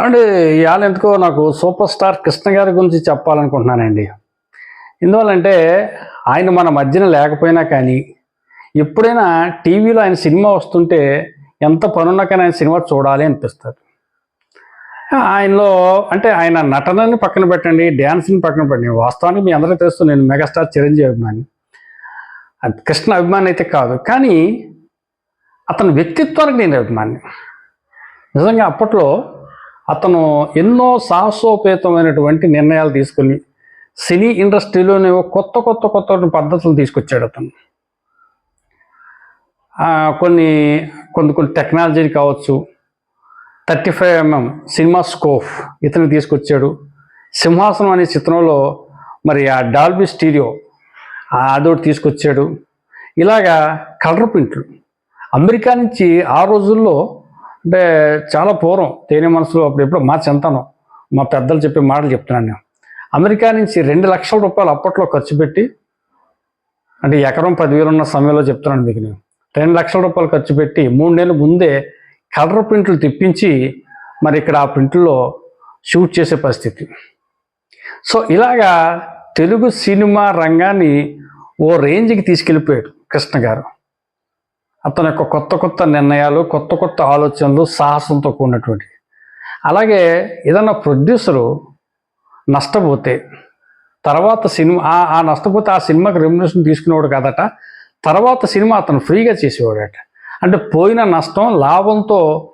అంటే ఇవాళ ఎందుకో నాకు సూపర్ స్టార్ కృష్ణ గారి గురించి చెప్పాలనుకుంటున్నానండి. ఎందువల్లంటే ఆయన మన మధ్యన లేకపోయినా కానీ ఎప్పుడైనా టీవీలో ఆయన సినిమా వస్తుంటే ఎంత పనున్నా కానీ ఆయన సినిమా చూడాలి అనిపిస్తుంది ఆయనలో అంటే ఆయన నటనని పక్కన పెట్టండి డ్యాన్స్ని పక్కన పెట్టండి వాస్తవానికి మీ అందరికీ తెలుసు నేను మెగాస్టార్ చిరంజీవి అభిమాని. అది కృష్ణ అభిమాని అయితే కాదు కానీ అతని వ్యక్తిత్వానికి నేను అభిమాని. నిజంగా అప్పట్లో అతను ఎన్నో సాహసోపేతమైనటువంటి నిర్ణయాలు తీసుకుని సినీ ఇండస్ట్రీలోనే కొత్త కొత్త కొత్త పద్ధతులు తీసుకొచ్చాడు అతను. కొన్ని కొన్ని కొన్ని టెక్నాలజీ కావచ్చు. Thirty five MM cinemascope ఇతను తీసుకొచ్చాడు. సింహాసనం అనే చిత్రంలో మరి ఆ డాల్బీ స్టీరియో ఆ అదొకటి తీసుకొచ్చాడు. ఇలాగా కలర్ ప్రింట్లు. అమెరికా నుంచి ఆ రోజుల్లో అంటే చాలా పూర్వం తేనె మనసులో అప్పుడు మా చింతనం మా పెద్దలు చెప్పే మాటలు చెప్తున్నాను నేను. అమెరికా నుంచి రెండు లక్షల రూపాయలు అప్పట్లో ఖర్చు పెట్టి అంటే ఎకరం పదివేలు ఉన్న సమయంలో చెప్తున్నాను మీకు నేను. రెండు లక్షల రూపాయలు ఖర్చు పెట్టి మూడు నెలల ముందే కలర్ ప్రింట్లు తెప్పించి మరి ఇక్కడ ఆ ప్రింట్లో షూట్ చేసే పరిస్థితి. సో ఇలాగా తెలుగు సినిమా రంగాన్ని ఓ రేంజ్కి తీసుకెళ్ళిపోయాడు కృష్ణ గారు. అతని యొక్క కొత్త కొత్త నిర్ణయాలు కొత్త కొత్త ఆలోచనలు సాహసంతో కూడినటువంటి అలాగే ఏదన్నా ప్రొడ్యూసరు నష్టపోతే తర్వాత సినిమా ఆ- నష్టపోతే ఆ సినిమాకి రెమ్యునేషన్ తీసుకునేవాడు కాదట తర్వాత సినిమా అతను ఫ్రీగా చేసేవాడట. అంటే పోయిన నష్టం లాభంతో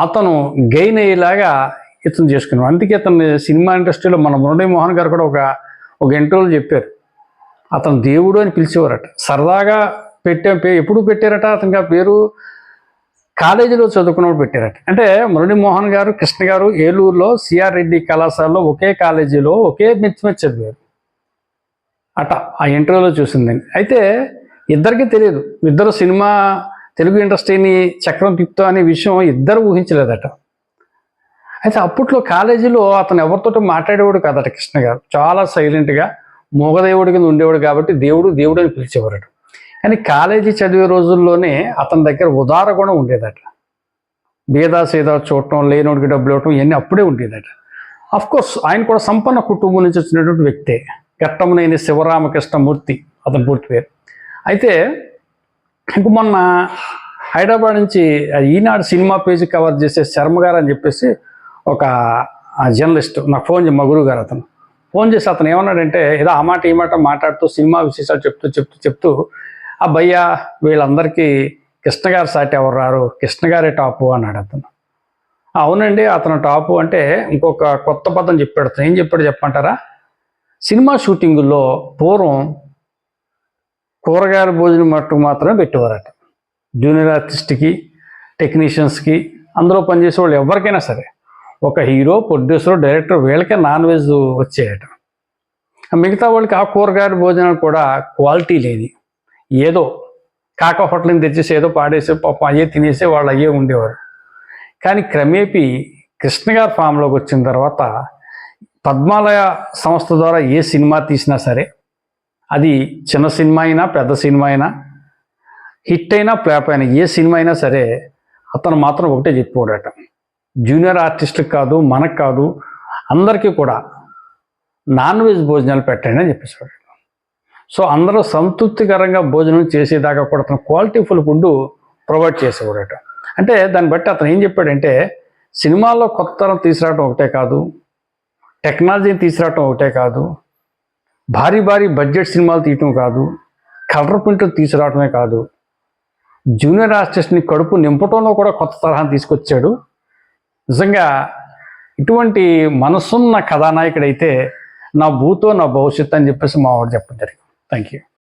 అతను గెయిన్ అయ్యేలాగా ఇతను చేసుకున్నాడు అందుకే అతను సినిమా ఇండస్ట్రీలో మన మురళీమోహన్ గారు కూడా ఒక ఒక ఇంటర్వ్యూలో చెప్పారు. అతను దేవుడు అని పిలిచేవారట. సరదాగా పెట్టే పే ఎప్పుడు పెట్టారట? అతనికి ఆ పేరు కాలేజీలో చదువుకున్నప్పుడు పెట్టారట. అంటే మురళీమోహన్ గారు కృష్ణ గారు ఏలూరులో సిఆర్ రెడ్డి కళాశాలలో ఒకే కాలేజీలో ఒకే మెచ్చి మెచ్చి చదివారు. అట ఆ ఇంటర్వ్యూలో చూసిందండి అయితే ఇద్దరికీ తెలియదు. ఇద్దరు సినిమా తెలుగు ఇండస్ట్రీని చక్రం తిప్పుతా అనే విషయం ఇద్దరు ఊహించలేదట. అయితే అప్పట్లో కాలేజీలో అతను ఎవరితోటో మాట్లాడేవాడు కాదట కృష్ణ గారు. చాలా సైలెంట్గా మూగదేవుడి కింద ఉండేవాడు కాబట్టి దేవుడు దేవుడు అని పిలిచేవారట. కానీ కాలేజీ చదివే రోజుల్లోనే అతని దగ్గర ఉదార గుణం ఉండేదట. భేదా సీదా చూడటం లేనోడికి డబ్బులు ఇవ్వటం ఇవన్నీ అప్పుడే ఉండేదట. కోర్స్ ఆయన కూడా సంపన్న కుటుంబం నుంచి వచ్చినటువంటి వ్యక్తే. ఘట్టమునైన శివరామకృష్ణమూర్తి అతని పూర్తి పేరు. అయితే ఇంక మొన్న హైదరాబాద్ నుంచి ఈనాడు సినిమా పేజీ కవర్ చేసే శర్మ గారు అని చెప్పేసి ఒక జర్నలిస్ట్ నాకు ఫోన్ చేసి మా గురువు గారు అతను. ఫోన్ చేసి అతను ఏమన్నాడంటే ఏదో ఆ మాట ఈ మాట మాట్లాడుతూ సినిమా విశేషాలు చెప్తూ చెప్తూ చెప్తూ అబ్బయ్యా వీళ్ళందరికీ కృష్ణ గారు సాటి ఎవరు రారు? కృష్ణ గారే టాపు అన్నాడు అతను. అవునండి అతను టాపు అంటే ఇంకొక కొత్త పదం చెప్పాడు. ఏం చెప్పాడు చెప్పంటారా సినిమా షూటింగుల్లో పూర్వం కూరగాయల భోజనం మట్టుకు మాత్రమే పెట్టేవారట. జూనియర్ ఆర్టిస్ట్కి టెక్నీషియన్స్కి అందులో పనిచేసే వాళ్ళు ఎవరికైనా సరే. ఒక హీరో ప్రొడ్యూసర్ డైరెక్టర్ వీళ్ళకే నాన్ వెజ్ వచ్చేయట. మిగతా వాళ్ళకి ఆ కూరగాయల భోజనాలు కూడా క్వాలిటీ లేని ఏదో కాక హోటల్ని తెచ్చేసి ఏదో పాడేసి పాపం అయ్యే తినేసి వాళ్ళు అయ్యే ఉండేవారు. కానీ క్రమేపీ కృష్ణగారు ఫామ్లోకి వచ్చిన తర్వాత పద్మాలయ సంస్థ ద్వారా ఏ సినిమా తీసినా సరే అది చిన్న సినిమా అయినా పెద్ద సినిమా అయినా హిట్ అయినా ఫ్లాప్ అయినా ఏ సినిమా అయినా సరే అతను మాత్రం ఒకటే చెప్పాడట జూనియర్ ఆర్టిస్ట్కి కాదు మనకు కాదు అందరికీ కూడా నాన్ వెజ్ భోజనాలు పెట్టండి అని చెప్పేసాడు సో అందరూ సంతృప్తికరంగా భోజనం చేసేదాకా కూడా అతను క్వాలిటీ ఫుల్ ఫుడ్ ప్రొవైడ్ చేసేవాడట. అంటే దాన్ని బట్టి అతను ఏం చెప్పాడంటే సినిమాల్లో కొత్త తరం తీసుకురావటం ఒకటే కాదు టెక్నాలజీని తీసుకురావటం ఒకటే కాదు భారీ భారీ బడ్జెట్ సినిమాలు తీయటం కాదు కలర్ ప్రింట్లు తీసుకురావటమే కాదు జూనియర్ ఆర్టిస్ట్ని కడుపు నింపటంలో కూడా కొత్త తరహాను తీసుకొచ్చాడు. నిజంగా ఇటువంటి మనసున్న కథానాయకుడైతే నా భూతో నా భవిష్యత్తు అని చెప్పేసి మా వాడు చెప్పడం జరిగింది. Thank you.